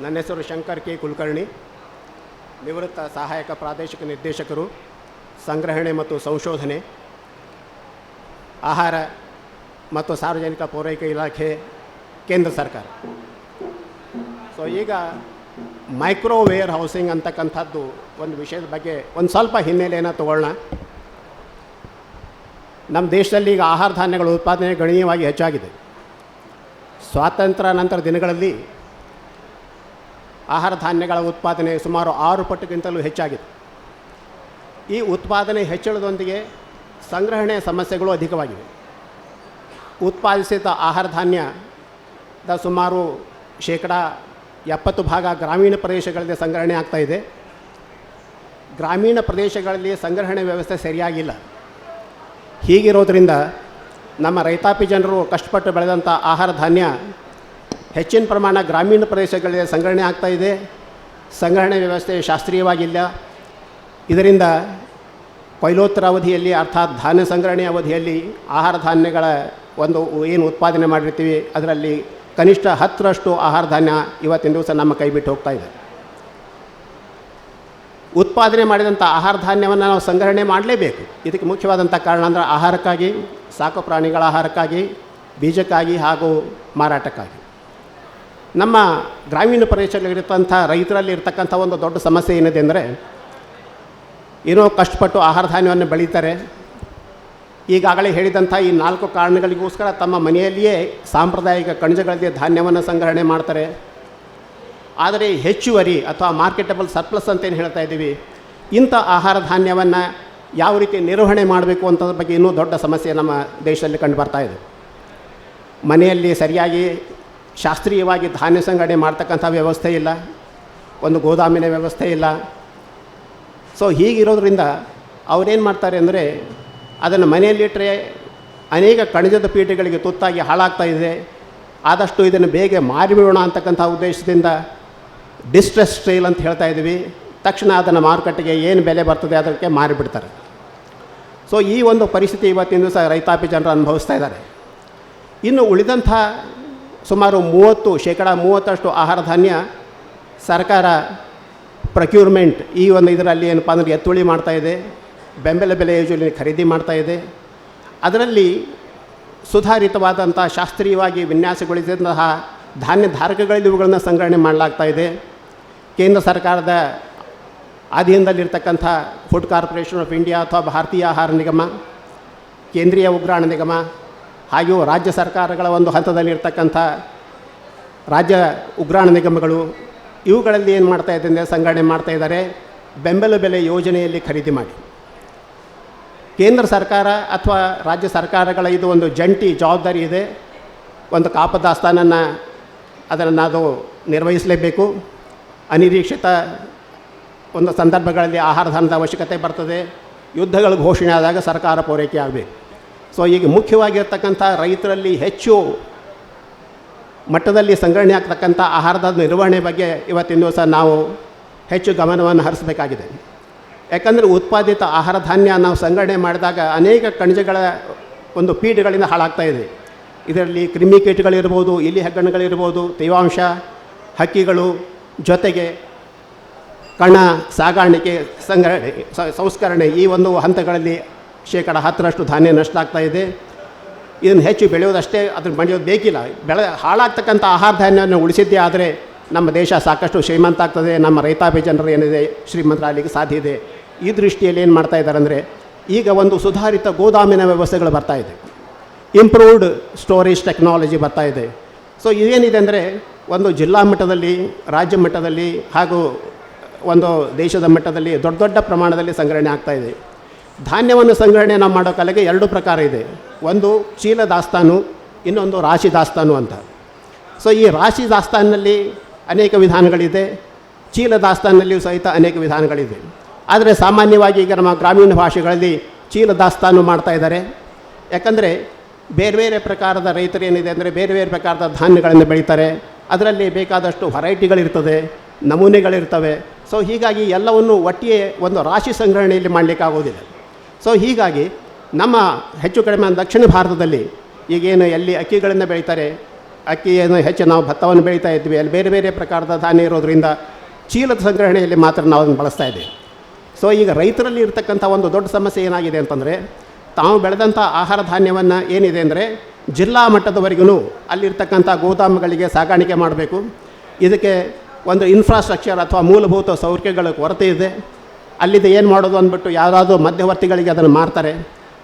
ನನ್ನ ಹೆಸರು ಶಂಕರ್ ಕೆ ಕುಲಕರ್ಣಿ. ನಿವೃತ್ತ ಸಹಾಯಕ ಪ್ರಾದೇಶಿಕ ನಿರ್ದೇಶಕರು, ಸಂಗ್ರಹಣೆ ಮತ್ತು ಸಂಶೋಧನೆ, ಆಹಾರ ಮತ್ತು ಸಾರ್ವಜನಿಕ ಪೂರೈಕೆ ಇಲಾಖೆ, ಕೇಂದ್ರ ಸರ್ಕಾರ. ಸೊ ಈಗ ಮೈಕ್ರೋ ವೇರ್ ಹೌಸಿಂಗ್ ಅಂತಕ್ಕಂಥದ್ದು ಒಂದು ವಿಷಯದ ಬಗ್ಗೆ ಒಂದು ಸ್ವಲ್ಪ ಹಿನ್ನೆಲೆಯನ್ನು ತಗೊಳ್ಳೋಣ. ನಮ್ಮ ದೇಶದಲ್ಲಿ ಈಗ ಆಹಾರ ಧಾನ್ಯಗಳ ಉತ್ಪಾದನೆ ಗಣನೀಯವಾಗಿ ಹೆಚ್ಚಾಗಿದೆ. ಸ್ವಾತಂತ್ರ್ಯ ನಂತರ ದಿನಗಳಲ್ಲಿ ಆಹಾರ ಧಾನ್ಯಗಳ ಉತ್ಪಾದನೆ ಸುಮಾರು ಆರು ಪಟ್ಟುಗಿಂತಲೂ ಹೆಚ್ಚಾಗಿದೆ. ಈ ಉತ್ಪಾದನೆ ಹೆಚ್ಚಳದೊಂದಿಗೆ ಸಂಗ್ರಹಣೆಯ ಸಮಸ್ಯೆಗಳು ಅಧಿಕವಾಗಿವೆ. ಉತ್ಪಾದಿಸಿದ ಆಹಾರ ಧಾನ್ಯದ ಸುಮಾರು ಶೇಕಡ ಎಪ್ಪತ್ತು ಭಾಗ ಗ್ರಾಮೀಣ ಪ್ರದೇಶಗಳಲ್ಲಿ ಸಂಗ್ರಹಣೆ ಆಗ್ತಾ ಇದೆ. ಗ್ರಾಮೀಣ ಪ್ರದೇಶಗಳಲ್ಲಿ ಸಂಗ್ರಹಣೆ ವ್ಯವಸ್ಥೆ ಸರಿಯಾಗಿಲ್ಲ. ಹೀಗಿರೋದರಿಂದ ನಮ್ಮ ರೈತಾಪಿ ಜನರು ಕಷ್ಟಪಟ್ಟು ಬೆಳೆದಂಥ ಆಹಾರ ಧಾನ್ಯ ಹೆಚ್ಚಿನ ಪ್ರಮಾಣ ಗ್ರಾಮೀಣ ಪ್ರದೇಶಗಳಿಗೆ ಸಂಗ್ರಹಣೆ ಆಗ್ತಾ ಇದೆ. ಸಂಗ್ರಹಣೆ ವ್ಯವಸ್ಥೆ ಶಾಸ್ತ್ರೀಯವಾಗಿಲ್ಲ. ಇದರಿಂದ ಕೊಯ್ಲೋತ್ತರ ಅವಧಿಯಲ್ಲಿ ಅರ್ಥಾತ್ ಧಾನ್ಯ ಸಂಗ್ರಹಣೆ ಅವಧಿಯಲ್ಲಿ ಆಹಾರ ಧಾನ್ಯಗಳ ಒಂದು ಏನು ಉತ್ಪಾದನೆ ಮಾಡಿರ್ತೀವಿ, ಅದರಲ್ಲಿ ಕನಿಷ್ಠ ಹತ್ತರಷ್ಟು ಆಹಾರ ಧಾನ್ಯ ಇವತ್ತಿನ ದಿವಸ ನಮ್ಮ ಕೈ ಬಿಟ್ಟು ಹೋಗ್ತಾ ಇದೆ. ಉತ್ಪಾದನೆ ಮಾಡಿದಂಥ ಆಹಾರ ಧಾನ್ಯವನ್ನು ನಾವು ಸಂಗ್ರಹಣೆ ಮಾಡಲೇಬೇಕು. ಇದಕ್ಕೆ ಮುಖ್ಯವಾದಂಥ ಕಾರಣ ಅಂದರೆ ಆಹಾರಕ್ಕಾಗಿ, ಸಾಕು ಪ್ರಾಣಿಗಳ ಆಹಾರಕ್ಕಾಗಿ, ಬೀಜಕ್ಕಾಗಿ ಹಾಗೂ ಮಾರಾಟಕ್ಕಾಗಿ. ನಮ್ಮ ಗ್ರಾಮೀಣ ಪ್ರದೇಶದಲ್ಲಿರ್ತಂಥ ರೈತರಲ್ಲಿ ಇರ್ತಕ್ಕಂಥ ಒಂದು ದೊಡ್ಡ ಸಮಸ್ಯೆ ಏನಿದೆ ಅಂದರೆ, ಏನೋ ಕಷ್ಟಪಟ್ಟು ಆಹಾರ ಧಾನ್ಯವನ್ನು ಬೆಳೀತಾರೆ. ಈಗಾಗಲೇ ಹೇಳಿದಂಥ ಈ ನಾಲ್ಕು ಕಾರಣಗಳಿಗೋಸ್ಕರ ತಮ್ಮ ಮನೆಯಲ್ಲಿಯೇ ಸಾಂಪ್ರದಾಯಿಕ ಕಣಜಗಳಲ್ಲಿ ಧಾನ್ಯವನ್ನು ಸಂಗ್ರಹಣೆ ಮಾಡ್ತಾರೆ. ಆದರೆ ಹೆಚ್ಚುವರಿ ಅಥವಾ ಮಾರ್ಕೆಟಬಲ್ ಸರ್ಪ್ಲಸ್ ಅಂತೇನು ಹೇಳ್ತಾ ಇದ್ದೀವಿ, ಇಂಥ ಆಹಾರ ಧಾನ್ಯವನ್ನು ಯಾವ ರೀತಿ ನಿರ್ವಹಣೆ ಮಾಡಬೇಕು ಅಂತದ್ರ ಬಗ್ಗೆ ಇನ್ನೂ ದೊಡ್ಡ ಸಮಸ್ಯೆ ನಮ್ಮ ದೇಶದಲ್ಲಿ ಕಂಡು ಬರ್ತಾ ಇದೆ. ಮನೆಯಲ್ಲಿ ಸರಿಯಾಗಿ ಶಾಸ್ತ್ರೀಯವಾಗಿ ಧಾನ್ಯ ಸಂಗ್ರಹಣೆ ಮಾಡ್ತಕ್ಕಂಥ ವ್ಯವಸ್ಥೆ ಇಲ್ಲ, ಒಂದು ಗೋದಾಮಿನ ವ್ಯವಸ್ಥೆ ಇಲ್ಲ. ಸೊ ಹೀಗಿರೋದ್ರಿಂದ ಅವರೇನು ಮಾಡ್ತಾರೆ ಅಂದರೆ ಅದನ್ನು ಮನೆಯಲ್ಲಿಟ್ಟರೆ ಅನೇಕ ಕಣಜದ ಪೀಠಗಳಿಗೆ ತುತ್ತಾಗಿ ಹಾಳಾಗ್ತಾ ಇದೆ. ಆದಷ್ಟು ಇದನ್ನು ಬೇಗ ಮಾರಿಬಿಡೋಣ ಅಂತಕ್ಕಂಥ ಉದ್ದೇಶದಿಂದ ಡಿಸ್ಟ್ರೆಸ್ ಸ್ಟೈಲ್ ಅಂತ ಹೇಳ್ತಾ ಇದ್ದೀವಿ ತಕ್ಷಣ ಅದನ್ನು ಮಾರುಕಟ್ಟೆಗೆ ಏನು ಬೆಲೆ ಬರ್ತದೆ ಅದಕ್ಕೆ ಮಾರಿಬಿಡ್ತಾರೆ. ಸೊ ಈ ಒಂದು ಪರಿಸ್ಥಿತಿ ಇವತ್ತಿನ ದಿವಸ ರೈತಾಪಿ ಜನರು ಅನುಭವಿಸ್ತಾ ಇದ್ದಾರೆ. ಇನ್ನು ಉಳಿದಂಥ ಸುಮಾರು ಮೂವತ್ತು ಶೇಕಡ ಮೂವತ್ತಷ್ಟು ಆಹಾರ ಧಾನ್ಯ ಸರ್ಕಾರ ಪ್ರಕ್ಯೂರ್ಮೆಂಟ್ ಈ ಒಂದು ಇದರಲ್ಲಿ ಏನಪ್ಪ ಅಂದರೆ ಎತ್ತುಳಿ ಮಾಡ್ತಾ ಇದೆ. ಬೆಂಬಲ ಬೆಲೆ ಯೋಜನೆ ಖರೀದಿ ಮಾಡ್ತಾ ಇದೆ. ಅದರಲ್ಲಿ ಸುಧಾರಿತವಾದಂಥ ಶಾಸ್ತ್ರೀಯವಾಗಿ ವಿನ್ಯಾಸಗೊಳಿಸಿದಂತಹ ಧಾನ್ಯ ಧಾರಕಗಳಲ್ಲಿ ಇವುಗಳನ್ನು ಸಂಗ್ರಹಣೆ ಮಾಡಲಾಗ್ತಾ ಇದೆ. ಕೇಂದ್ರ ಸರ್ಕಾರದ ಅಧೀನದಲ್ಲಿರ್ತಕ್ಕಂಥ ಫುಡ್ ಕಾರ್ಪೊರೇಷನ್ ಆಫ್ ಇಂಡಿಯಾ ಅಥವಾ ಭಾರತೀಯ ಆಹಾರ ನಿಗಮ, ಕೇಂದ್ರೀಯ ಉಗ್ರಾಣ ನಿಗಮ ಹಾಗೂ ರಾಜ್ಯ ಸರ್ಕಾರಗಳ ಒಂದು ಹಂತದಲ್ಲಿರ್ತಕ್ಕಂಥ ರಾಜ್ಯ ಉಗ್ರಾಣ ನಿಗಮಗಳು ಇವುಗಳಲ್ಲಿ ಏನು ಮಾಡ್ತಾ ಇದೆ ಅಂದರೆ ಸಂಗ್ರಹಣೆ ಮಾಡ್ತಾ ಇದ್ದಾರೆ. ಬೆಂಬಲ ಬೆಲೆ ಯೋಜನೆಯಲ್ಲಿ ಖರೀದಿ ಮಾಡಿ. ಕೇಂದ್ರ ಸರ್ಕಾರ ಅಥವಾ ರಾಜ್ಯ ಸರ್ಕಾರಗಳ ಇದು ಒಂದು ಜಂಟಿ ಜವಾಬ್ದಾರಿ ಇದೆ. ಒಂದು ಕಾಪದಾಸ್ತಾನನ್ನು ಅದನ್ನು ಅದು ನಿರ್ವಹಿಸಲೇಬೇಕು. ಅನಿರೀಕ್ಷಿತ ಒಂದು ಸಂದರ್ಭಗಳಲ್ಲಿ ಆಹಾರ ಧಾನ್ಯದ ಅವಶ್ಯಕತೆ ಬರ್ತದೆ. ಯುದ್ಧಗಳು ಘೋಷಣೆ ಆದಾಗ ಸರ್ಕಾರ ಪೂರೈಕೆ ಆಗಬೇಕು. ಸೊ ಈಗ ಮುಖ್ಯವಾಗಿರ್ತಕ್ಕಂಥ ರೈತರಲ್ಲಿ ಹೆಚ್ಚು ಮಟ್ಟದಲ್ಲಿ ಸಂಗ್ರಹಣೆ ಆಗ್ತಕ್ಕಂಥ ಆಹಾರದ ನಿರ್ವಹಣೆ ಬಗ್ಗೆ ಇವತ್ತಿನ ದಿವಸ ನಾವು ಹೆಚ್ಚು ಗಮನವನ್ನು ಹರಿಸಬೇಕಾಗಿದೆ. ಯಾಕಂದರೆ ಉತ್ಪಾದಿತ ಆಹಾರ ಧಾನ್ಯ ನಾವು ಸಂಗ್ರಹಣೆ ಮಾಡಿದಾಗ ಅನೇಕ ಕಣಜಗಳ ಒಂದು ಪೀಠಗಳಿಂದ ಹಾಳಾಗ್ತಾ ಇದೆ. ಇದರಲ್ಲಿ ಕ್ರಿಮಿಕೀಟಗಳಿರ್ಬೋದು, ಇಲಿ ಹೆಗ್ಗಣಗಳಿರ್ಬೋದು, ತೇವಾಂಶ, ಹಕ್ಕಿಗಳು ಜೊತೆಗೆ ಕಣ ಸಾಗಾಣಿಕೆ ಸಂಗ್ರಹಣೆ ಸಂಸ್ಕರಣೆ ಈ ಒಂದು ಹಂತಗಳಲ್ಲಿ ಶೇಕಡ ಹತ್ತರಷ್ಟು ಧಾನ್ಯ ನಷ್ಟ ಆಗ್ತಾ ಇದೆ. ಇದನ್ನು ಹೆಚ್ಚು ಬೆಳೆಯೋದಷ್ಟೇ ಅದನ್ನು ಬೆಳೆಯೋದು ಬೇಕಿಲ್ಲ. ಬೆಳೆ ಹಾಳಾಗ್ತಕ್ಕಂಥ ಆಹಾರ ಧಾನ್ಯವನ್ನು ಉಳಿಸಿದ್ದೇ ಆದರೆ ನಮ್ಮ ದೇಶ ಸಾಕಷ್ಟು ಶ್ರೀಮಂತ ಆಗ್ತದೆ. ನಮ್ಮ ರೈತಾಪಿ ಜನರು ಏನಿದೆ ಶ್ರೀಮಂತರಾಗಲಿಕ್ಕೆ ಸಾಧ್ಯ ಇದೆ. ಈ ದೃಷ್ಟಿಯಲ್ಲಿ ಏನು ಮಾಡ್ತಾ ಇದ್ದಾರೆ ಅಂದರೆ ಈಗ ಒಂದು ಸುಧಾರಿತ ಗೋದಾಮಿನ ವ್ಯವಸ್ಥೆಗಳು ಬರ್ತಾ ಇದೆ. ಇಂಪ್ರೂವ್ಡ್ ಸ್ಟೋರೇಜ್ ಟೆಕ್ನಾಲಜಿ ಬರ್ತಾ ಇದೆ. ಸೊ ಇದೇನಿದೆ ಅಂದರೆ ಒಂದು ಜಿಲ್ಲಾ ಮಟ್ಟದಲ್ಲಿ, ರಾಜ್ಯ ಮಟ್ಟದಲ್ಲಿ ಹಾಗೂ ಒಂದು ದೇಶದ ಮಟ್ಟದಲ್ಲಿ ದೊಡ್ಡ ದೊಡ್ಡ ಪ್ರಮಾಣದಲ್ಲಿ ಸಂಗ್ರಹಣೆ ಆಗ್ತಾ ಇದೆ. ಧಾನ್ಯವನ್ನು ಸಂಗ್ರಹಣೆ ನಾವು ಮಾಡೋ ಕಾಲಕ್ಕೆ ಎರಡು ಪ್ರಕಾರ ಇದೆ. ಒಂದು ಚೀಲ ದಾಸ್ತಾನು, ಇನ್ನೊಂದು ರಾಶಿ ದಾಸ್ತಾನು ಅಂತ. ಸೊ ಈ ರಾಶಿ ದಾಸ್ತಾನಿನಲ್ಲಿ ಅನೇಕ ವಿಧಾನಗಳಿದೆ. ಚೀಲ ದಾಸ್ತಾನಲ್ಲಿಯೂ ಸಹಿತ ಅನೇಕ ವಿಧಾನಗಳಿದೆ. ಆದರೆ ಸಾಮಾನ್ಯವಾಗಿ ಈಗ ನಮ್ಮ ಗ್ರಾಮೀಣ ಭಾಷೆಗಳಲ್ಲಿ ಚೀಲ ದಾಸ್ತಾನು ಮಾಡ್ತಾ ಇದ್ದಾರೆ. ಯಾಕಂದರೆ ಬೇರೆ ಬೇರೆ ಪ್ರಕಾರದ ರೈತರು ಏನಿದೆ ಅಂದರೆ ಬೇರೆ ಬೇರೆ ಪ್ರಕಾರದ ಧಾನ್ಯಗಳನ್ನು ಬೆಳೀತಾರೆ. ಅದರಲ್ಲಿ ಬೇಕಾದಷ್ಟು ವೆರೈಟಿಗಳಿರ್ತದೆ, ನಮೂನೆಗಳಿರ್ತವೆ. ಸೊ ಹೀಗಾಗಿ ಎಲ್ಲವನ್ನು ಒಟ್ಟಿಗೆ ಒಂದು ರಾಶಿ ಸಂಗ್ರಹಣೆಯಲ್ಲಿ ಮಾಡಲಿಕ್ಕಾಗೋದಿಲ್ಲ ಸೊ ಹೀಗಾಗಿ ನಮ್ಮ ಹೆಚ್ಚು ಕಡಿಮೆ ದಕ್ಷಿಣ ಭಾರತದಲ್ಲಿ ಈಗೇನು ಎಲ್ಲಿ ಅಕ್ಕಿಗಳನ್ನು ಬೆಳೀತಾರೆ, ಅಕ್ಕಿಯನ್ನು ಹೆಚ್ಚು ನಾವು ಭತ್ತವನ್ನು ಬೆಳೀತಾ ಇದ್ವಿ, ಅಲ್ಲಿ ಬೇರೆ ಬೇರೆ ಪ್ರಕಾರದ ಧಾನ್ಯ ಇರೋದರಿಂದ ಚೀಲದ ಸಂಗ್ರಹಣೆಯಲ್ಲಿ ಮಾತ್ರ ನಾವು ಅದನ್ನು ಬಳಸ್ತಾ ಇದ್ದೀವಿ. ಸೊ ಈಗ ರೈತರಲ್ಲಿ ಇರತಕ್ಕಂಥ ಒಂದು ದೊಡ್ಡ ಸಮಸ್ಯೆ ಏನಾಗಿದೆ ಅಂತಂದರೆ, ತಾವು ಬೆಳೆದಂಥ ಆಹಾರ ಧಾನ್ಯವನ್ನು ಏನಿದೆ ಅಂದರೆ ಜಿಲ್ಲಾ ಮಟ್ಟದವರೆಗೂ ಅಲ್ಲಿರ್ತಕ್ಕಂಥ ಗೋದಾಮುಗಳಿಗೆ ಸಾಗಾಣಿಕೆ ಮಾಡಬೇಕು. ಇದಕ್ಕೆ ಒಂದು ಇನ್ಫ್ರಾಸ್ಟ್ರಕ್ಚರ್ ಅಥವಾ ಮೂಲಭೂತ ಸೌಕರ್ಯಗಳ ಕೊರತೆ ಇದೆ. ಅಲ್ಲಿದೆ ಏನು ಮಾಡೋದು ಅಂದ್ಬಿಟ್ಟು ಯಾವುದಾದ್ರೂ ಮಧ್ಯವರ್ತಿಗಳಿಗೆ ಅದನ್ನು ಮಾರ್ತಾರೆ.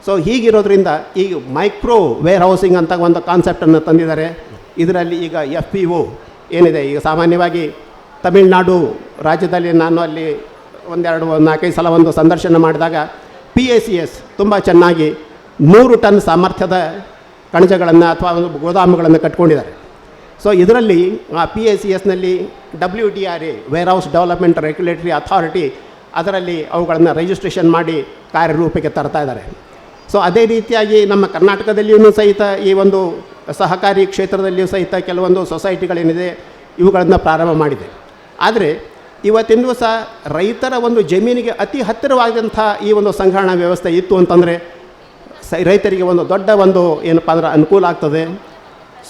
ಸೊ ಹೀಗಿರೋದ್ರಿಂದ ಈ ಮೈಕ್ರೋ ವೇರ್ ಹೌಸಿಂಗ್ ಅಂತ ಒಂದು ಕಾನ್ಸೆಪ್ಟನ್ನು ತಂದಿದ್ದಾರೆ. ಇದರಲ್ಲಿ ಈಗ ಎಫ್ ಪಿ ಒ ಏನಿದೆ? ಈಗ ಸಾಮಾನ್ಯವಾಗಿ ತಮಿಳುನಾಡು ರಾಜ್ಯದಲ್ಲಿ ನಾನು ಅಲ್ಲಿ ಒಂದೆರಡು ಒಂದು ನಾಲ್ಕೈದು ಸಲ ಒಂದು ಸಂದರ್ಶನ ಮಾಡಿದಾಗ ಪಿ ಎ ಸಿ ಎಸ್ ತುಂಬ ಚೆನ್ನಾಗಿ ನೂರು ಟನ್ ಸಾಮರ್ಥ್ಯದ ಕಣಜಗಳನ್ನು ಅಥವಾ ಗೋದಾಮುಗಳನ್ನು ಕಟ್ಕೊಂಡಿದ್ದಾರೆ. ಸೊ ಇದರಲ್ಲಿ ಆ P A C ಎಸ್ನಲ್ಲಿ W D R A warehouse development regulatory authority ಅದರಲ್ಲಿ ಅವುಗಳನ್ನು ರಿಜಿಸ್ಟ್ರೇಷನ್ ಮಾಡಿ ಕಾರ್ಯರೂಪಕ್ಕೆ ತರ್ತಾ ಇದ್ದಾರೆ. ಸೊ ಅದೇ ರೀತಿಯಾಗಿ ನಮ್ಮ ಕರ್ನಾಟಕದಲ್ಲಿಯೂ ಸಹಿತ ಈ ಒಂದು ಸಹಕಾರಿ ಕ್ಷೇತ್ರದಲ್ಲಿಯೂ ಸಹಿತ ಕೆಲವೊಂದು ಸೊಸೈಟಿಗಳೇನಿದೆ ಇವುಗಳನ್ನು ಪ್ರಾರಂಭ ಮಾಡಿದೆ. ಆದರೆ, ಇವತ್ತಿನ ದಿವಸ ರೈತರ ಒಂದು ಜಮೀನಿಗೆ ಅತಿ ಹತ್ತಿರವಾದಂಥ ಈ ಒಂದು ಸಂಗ್ರಹಣಾ ವ್ಯವಸ್ಥೆ ಇತ್ತು ಅಂತಂದರೆ ರೈತರಿಗೆ ಒಂದು ದೊಡ್ಡ ಒಂದು ಏನಪ್ಪ ಅಂದ್ರೆ ಅನುಕೂಲ ಆಗ್ತದೆ.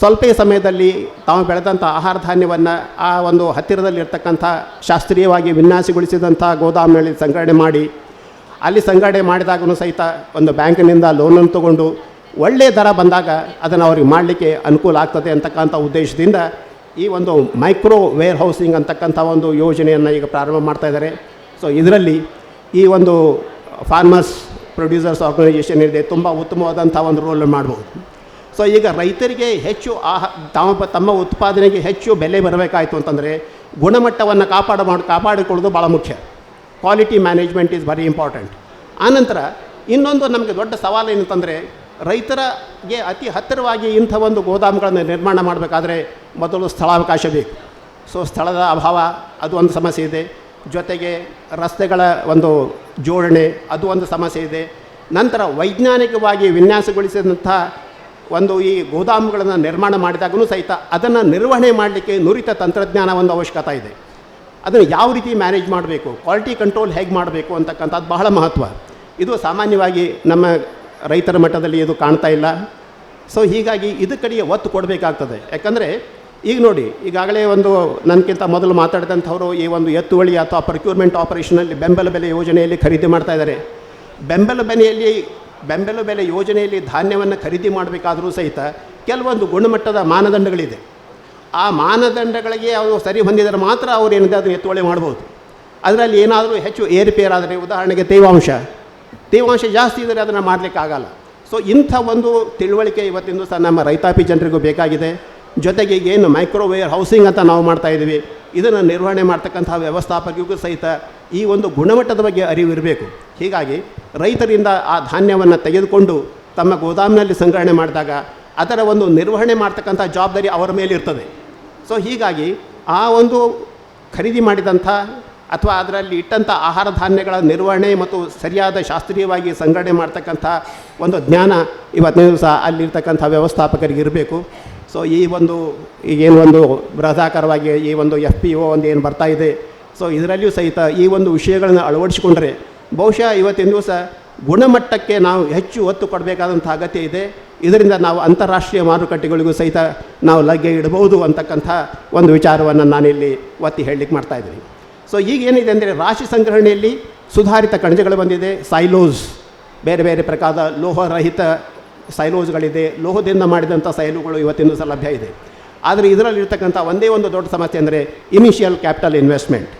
ಸ್ವಲ್ಪ ಸಮಯದಲ್ಲಿ ತಾವು ಬೆಳೆದಂಥ ಆಹಾರ ಧಾನ್ಯವನ್ನು ಆ ಒಂದು ಹತ್ತಿರದಲ್ಲಿರ್ತಕ್ಕಂಥ ಶಾಸ್ತ್ರೀಯವಾಗಿ ವಿನ್ಯಾಸಗೊಳಿಸಿದಂಥ ಗೋದಾಮಿನಲ್ಲಿ ಸಂಗ್ರಹಣೆ ಮಾಡಿ, ಅಲ್ಲಿ ಸಂಗ್ರಹಣೆ ಮಾಡಿದಾಗೂ ಸಹಿತ ಒಂದು ಬ್ಯಾಂಕಿನಿಂದ ಲೋನನ್ನು ತಗೊಂಡು ಒಳ್ಳೆಯ ದರ ಬಂದಾಗ ಅದನ್ನು ಅವ್ರಿಗೆ ಮಾಡಲಿಕ್ಕೆ ಅನುಕೂಲ ಆಗ್ತದೆ ಅಂತಕ್ಕಂಥ ಉದ್ದೇಶದಿಂದ ಈ ಒಂದು ಮೈಕ್ರೋ ವೇರ್ ಹೌಸಿಂಗ್ ಅಂತಕ್ಕಂಥ ಒಂದು ಯೋಜನೆಯನ್ನು ಈಗ ಪ್ರಾರಂಭ ಮಾಡ್ತಾ ಇದ್ದಾರೆ. ಸೊ, ಇದರಲ್ಲಿ ಈ ಒಂದು ಫಾರ್ಮರ್ಸ್, ಪ್ರೊಡ್ಯೂಸರ್ಸ್ ಆರ್ಗನೈಸೇಷನ್ ಇದೆ, ತುಂಬ ಉತ್ತಮವಾದಂಥ ಒಂದು ರೋಲ್ ಮಾಡ್ಬೋದು. ಸೊ ಈಗ ರೈತರಿಗೆ ಹೆಚ್ಚು ಆಹ, ತಮ್ಮ ತಮ್ಮ ಉತ್ಪಾದನೆಗೆ ಹೆಚ್ಚು ಬೆಲೆ ಬರಬೇಕಾಯಿತು ಅಂತಂದರೆ ಗುಣಮಟ್ಟವನ್ನು ಕಾಪಾಡ ಮಾಡಿ ಕಾಪಾಡಿಕೊಳ್ಳೋದು ಭಾಳ ಮುಖ್ಯ. Quality management is very important ಆನಂತರ ಇನ್ನೊಂದು ನಮಗೆ ದೊಡ್ಡ ಸವಾಲು ಏನಂತಂದರೆ ರೈತರಿಗೆ ಅತಿ ಹತ್ತಿರವಾಗಿ ಇಂಥ ಒಂದು ಗೋದಾಮುಗಳನ್ನು ನಿರ್ಮಾಣ ಮಾಡಬೇಕಾದ್ರೆ ಮೊದಲು ಸ್ಥಳಾವಕಾಶ ಬೇಕು. ಸೊ ಸ್ಥಳದ ಅಭಾವ, ಅದು ಒಂದು ಸಮಸ್ಯೆ ಇದೆ. ಜೊತೆಗೆ ರಸ್ತೆಗಳ ಒಂದು ಜೋಡಣೆ, ಅದು ಒಂದು ಸಮಸ್ಯೆ ಇದೆ. ನಂತರ ವೈಜ್ಞಾನಿಕವಾಗಿ ವಿನ್ಯಾಸಗೊಳಿಸಿದಂಥ ಒಂದು ಈ ಗೋದಾಮುಗಳನ್ನು ನಿರ್ಮಾಣ ಮಾಡಿದಾಗೂ ಸಹಿತ ಅದನ್ನು ನಿರ್ವಹಣೆ ಮಾಡಲಿಕ್ಕೆ ನುರಿತ ತಂತ್ರಜ್ಞಾನ ಒಂದು ಅವಶ್ಯಕತೆ ಇದೆ. ಅದನ್ನು ಯಾವ ರೀತಿ ಮ್ಯಾನೇಜ್ ಮಾಡಬೇಕು, ಕ್ವಾಲಿಟಿ ಕಂಟ್ರೋಲ್ ಹೇಗೆ ಮಾಡಬೇಕು ಅಂತಕ್ಕಂಥದ್ದು ಬಹಳ ಮಹತ್ವ. ಇದು ಸಾಮಾನ್ಯವಾಗಿ ನಮ್ಮ ರೈತರ ಮಟ್ಟದಲ್ಲಿ ಇದು ಕಾಣ್ತಾ ಇಲ್ಲ. ಸೊ ಹೀಗಾಗಿ ಇದು ಕಡೆಗೆ ಒತ್ತು ಕೊಡಬೇಕಾಗ್ತದೆ. ಯಾಕಂದರೆ ಈಗ ನೋಡಿ, ಈಗಾಗಲೇ ಒಂದು ನನಗಿಂತ ಮೊದಲು ಮಾತಾಡಿದಂಥವರು ಈ ಒಂದು ಎತ್ತುವಳಿ ಅಥವಾ ಪ್ರಕ್ಯೂರ್ಮೆಂಟ್ ಆಪರೇಷನಲ್ಲಿ ಬೆಂಬಲ ಬೆಲೆ ಯೋಜನೆಯಲ್ಲಿ ಖರೀದಿ ಮಾಡ್ತಾ ಇದ್ದಾರೆ ಬೆಂಬಲ ಬೆಲೆಯಲ್ಲಿ ಬೆಂಬಲ ಬೆಲೆ ಯೋಜನೆಯಲ್ಲಿ ಧಾನ್ಯವನ್ನು ಖರೀದಿ ಮಾಡಬೇಕಾದರೂ ಸಹಿತ ಕೆಲವೊಂದು ಗುಣಮಟ್ಟದ ಮಾನದಂಡಗಳಿದೆ. ಆ ಮಾನದಂಡಗಳಿಗೆ ಅವರು ಸರಿ ಹೊಂದಿದರೆ ಮಾತ್ರ ಅವರು ಏನಿದೆ ಅದನ್ನು ಎತ್ತುವಳಿ ಮಾಡ್ಬೋದು. ಅದರಲ್ಲಿ ಏನಾದರೂ ಹೆಚ್ಚು ಏರುಪೇರಾದರೆ ಉದಾಹರಣೆಗೆ ತೇವಾಂಶ. ತೇವಾಂಶ ಜಾಸ್ತಿ ಇದ್ದರೆ ಅದನ್ನು ಮಾಡಲಿಕ್ಕಾಗಲ್ಲ ಸೊ ಇಂಥ ಒಂದು ತಿಳುವಳಿಕೆ ಇವತ್ತಿನ ದಿವಸ ನಮ್ಮ ರೈತಾಪಿ ಜನರಿಗೂ ಬೇಕಾಗಿದೆ. ಜೊತೆಗೆ ಏನು ಮೈಕ್ರೋವೇರ್ ಹೌಸಿಂಗ್ ಅಂತ ನಾವು ಮಾಡ್ತಾ ಇದ್ದೀವಿ. ಇದನ್ನು ನಿರ್ವಹಣೆ ಮಾಡ್ತಕ್ಕಂಥ ವ್ಯವಸ್ಥಾಪಕರಿಗೂ ಸಹಿತ ಈ ಒಂದು ಗುಣಮಟ್ಟದ ಬಗ್ಗೆ ಅರಿವು ಇರಬೇಕು. ಹೀಗಾಗಿ ರೈತರಿಂದ ಆ ಧಾನ್ಯವನ್ನು ತೆಗೆದುಕೊಂಡು ತಮ್ಮ ಗೋದಾಮಿನಲ್ಲಿ ಸಂಗ್ರಹಣೆ ಮಾಡಿದಾಗ ಅದರ ಒಂದು ನಿರ್ವಹಣೆ ಮಾಡ್ತಕ್ಕಂಥ ಜವಾಬ್ದಾರಿ ಅವರ ಮೇಲೆ ಇರ್ತದೆ. ಸೊ ಹೀಗಾಗಿ ಆ ಒಂದು ಖರೀದಿ ಮಾಡಿದಂಥ ಅಥವಾ ಅದರಲ್ಲಿ ಇಟ್ಟಂಥ ಆಹಾರ ಧಾನ್ಯಗಳ ನಿರ್ವಹಣೆ ಮತ್ತು ಸರಿಯಾದ ಶಾಸ್ತ್ರೀಯವಾಗಿ ಸಂಗ್ರಹಣೆ ಮಾಡ್ತಕ್ಕಂಥ ಒಂದು ಜ್ಞಾನ ಇವತ್ತಿನ ದಿವಸ ಅಲ್ಲಿರ್ತಕ್ಕಂಥ ವ್ಯವಸ್ಥಾಪಕರಿಗೆ ಇರಬೇಕು. ಸೊ ಈ ಒಂದು ಈಗೇನು ಒಂದು ಬೃಹದಾಕಾರವಾಗಿ ಈ ಒಂದು ಎಫ್ ಪಿ ಒ ಒಂದು ಏನು ಬರ್ತಾ ಇದೆ. ಸೊ ಇದರಲ್ಲಿಯೂ ಸಹಿತ ಈ ಒಂದು ವಿಷಯಗಳನ್ನು ಅಳವಡಿಸಿಕೊಂಡ್ರೆ ಬಹುಶಃ ಇವತ್ತಿನ ದಿವಸ ಗುಣಮಟ್ಟಕ್ಕೆ ನಾವು ಹೆಚ್ಚು ಒತ್ತು ಕೊಡಬೇಕಾದಂಥ ಅಗತ್ಯ ಇದೆ. ಇದರಿಂದ ನಾವು ಅಂತಾರಾಷ್ಟ್ರೀಯ ಮಾರುಕಟ್ಟೆಗಳಿಗೂ ಸಹಿತ ನಾವು ಲಗ್ಗೆ ಇಡಬಹುದು ಅಂತಕ್ಕಂಥ ಒಂದು ವಿಚಾರವನ್ನು ನಾನಿಲ್ಲಿ ಒತ್ತಿ ಹೇಳಲಿಕ್ಕೆ ಮಾಡ್ತಾ ಇದ್ದೀನಿ. ಸೊ ಈಗ ಏನಿದೆ ಅಂದರೆ ರಾಶಿ ಸಂಗ್ರಹಣೆಯಲ್ಲಿ ಸುಧಾರಿತ ಕಣಜಗಳು ಬಂದಿದೆ. ಸೈಲೋಸ್ ಬೇರೆ ಬೇರೆ ಪ್ರಕಾರದ ಲೋಹರಹಿತ ಸೈಲೋಸ್ಗಳಿದೆ ಲೋಹದಿಂದ ಮಾಡಿದಂಥ ಸೈಲುಗಳು ಇವತ್ತಿನ ದಿವಸ ಲಭ್ಯ ಇದೆ. ಆದರೆ ಇದರಲ್ಲಿರ್ತಕ್ಕಂಥ ಒಂದೇ ಒಂದು ದೊಡ್ಡ ಸಮಸ್ಯೆ ಅಂದರೆ ಇನಿಷಿಯಲ್ ಕ್ಯಾಪಿಟಲ್ ಇನ್ವೆಸ್ಟ್ಮೆಂಟ್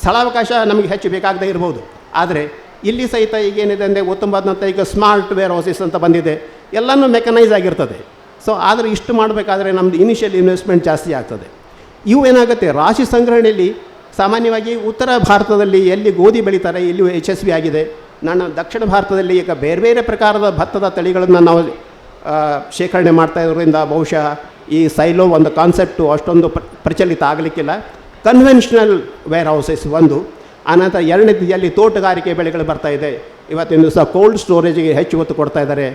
ಸ್ಥಳಾವಕಾಶ ನಮಗೆ ಹೆಚ್ಚು ಬೇಕಾಗದೇ ಇರ್ಬೋದು ಆದರೆ ಇಲ್ಲಿ ಸಹಿತ ಈಗೇನಿದೆ ಅಂದರೆ ಉತ್ತಮವಾದಂಥ ಈಗ ಸ್ಮಾರ್ಟ್ ವೇರ್ ಹೌಸಸ್ ಅಂತ ಬಂದಿದೆ. ಎಲ್ಲನೂ ಮೆಕನೈಸ್ ಆಗಿರ್ತದೆ. ಸೊ ಆದರೆ ಇಷ್ಟು ಮಾಡಬೇಕಾದ್ರೆ ನಮ್ಮದು ಇನಿಷಿಯಲ್ ಇನ್ವೆಸ್ಟ್ಮೆಂಟ್ ಜಾಸ್ತಿ ಆಗ್ತದೆ. ಇವು ಏನಾಗುತ್ತೆ? ರಾಶಿ ಸಂಗ್ರಹಣೆಯಲ್ಲಿ ಸಾಮಾನ್ಯವಾಗಿ ಉತ್ತರ ಭಾರತದಲ್ಲಿ ಎಲ್ಲಿ ಗೋಧಿ ಬೆಳೀತಾರೆ ಎಲ್ಲಿ ಯಶಸ್ವಿ ಆಗಿದೆ. ನಾನು ದಕ್ಷಿಣ ಭಾರತದಲ್ಲಿ ಈಗ ಬೇರೆ ಬೇರೆ ಪ್ರಕಾರದ ಭತ್ತದ ತಳಿಗಳನ್ನು ನಾವು ಶೇಖರಣೆ ಮಾಡ್ತಾ ಇರೋದ್ರಿಂದ ಬಹುಶಃ ಈ ಸೈಲೋ ಒಂದು ಕಾನ್ಸೆಪ್ಟು ಅಷ್ಟೊಂದು ಪ್ರಚಲಿತ ಆಗಲಿಕ್ಕಿಲ್ಲ. ಕನ್ವೆನ್ಷನಲ್ ವೇರ್ ಹೌಸಸ್ ಒಂದು. ಆನಂತರ ಎರಡನೇ ಎರಡನೇದಿಯಲ್ಲಿ ತೋಟಗಾರಿಕೆ ಬೆಳೆಗಳು ಬರ್ತಾ ಇದೆ. ಇವತ್ತಿನ ದಿವಸ ಕೋಲ್ಡ್ ಸ್ಟೋರೇಜಿಗೆ ಹೆಚ್ಚು ಒತ್ತು ಕೊಡ್ತಾ ಇದ್ದಾರೆ.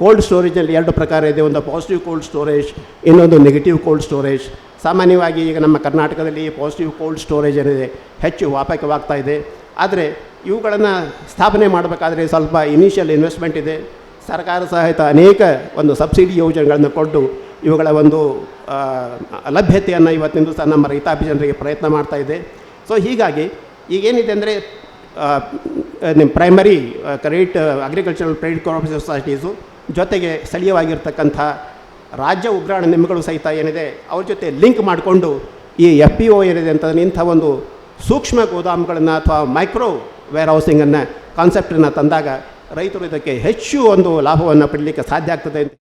ಕೋಲ್ಡ್ ಸ್ಟೋರೇಜಲ್ಲಿ ಎರಡು ಪ್ರಕಾರ ಇದೆ. ಒಂದು ಪಾಸಿಟಿವ್ ಕೋಲ್ಡ್ ಸ್ಟೋರೇಜ್ ಇನ್ನೊಂದು ನೆಗೆಟಿವ್ ಕೋಲ್ಡ್ ಸ್ಟೋರೇಜ್ ಸಾಮಾನ್ಯವಾಗಿ ಈಗ ನಮ್ಮ ಕರ್ನಾಟಕದಲ್ಲಿ ಪಾಸಿಟಿವ್ ಕೋಲ್ಡ್ ಸ್ಟೋರೇಜ್ ಏನಿದೆ, ಹೆಚ್ಚು ವ್ಯಾಪಕವಾಗ್ತಾ ಇದೆ. ಆದರೆ ಇವುಗಳನ್ನು ಸ್ಥಾಪನೆ ಮಾಡಬೇಕಾದ್ರೆ ಸ್ವಲ್ಪ ಇನಿಷಿಯಲ್ ಇನ್ವೆಸ್ಟ್ಮೆಂಟ್ ಇದೆ. ಸರ್ಕಾರ ಸಹಿತ ಅನೇಕ ಒಂದು ಸಬ್ಸಿಡಿ ಯೋಜನೆಗಳನ್ನು ಕೊಟ್ಟು ಇವುಗಳ ಒಂದು ಲಭ್ಯತೆಯನ್ನು ಇವತ್ತಿನ ದಿವಸ ನಮ್ಮ ರೈತಾಪಿ ಜನರಿಗೆ ಪ್ರಯತ್ನ ಮಾಡ್ತಾ ಇದೆ. ಸೊ ಹೀಗಾಗಿ ಈಗೇನಿದೆ ಅಂದರೆ ನಿಮ್ಮ primary credit agricultural credit cooperative societies ಜೊತೆಗೆ ಸ್ಥಳೀಯವಾಗಿರ್ತಕ್ಕಂಥ ರಾಜ್ಯ ಉಗ್ರಾಣ ನಿಮ್ಮಗಳು ಸಹಿತ ಏನಿದೆ, ಅವ್ರ ಜೊತೆ ಲಿಂಕ್ ಮಾಡಿಕೊಂಡು ಈ ಎಫ್ ಪಿ ಒ ಏನಿದೆ ಅಂತಂದರೆ ಇಂಥ ಒಂದು ಸೂಕ್ಷ್ಮ ಗೋದಾಮುಗಳನ್ನು ಅಥವಾ ಮೈಕ್ರೋ ವೇರ್ ಹೌಸಿಂಗನ್ನು ಕಾನ್ಸೆಪ್ಟನ್ನು ತಂದಾಗ ರೈತರು ಇದಕ್ಕೆ ಹೆಚ್ಚು ಒಂದು ಲಾಭವನ್ನು ಪಡೀಲಿಕ್ಕೆ ಸಾಧ್ಯ ಆಗ್ತದೆ ಅಂತ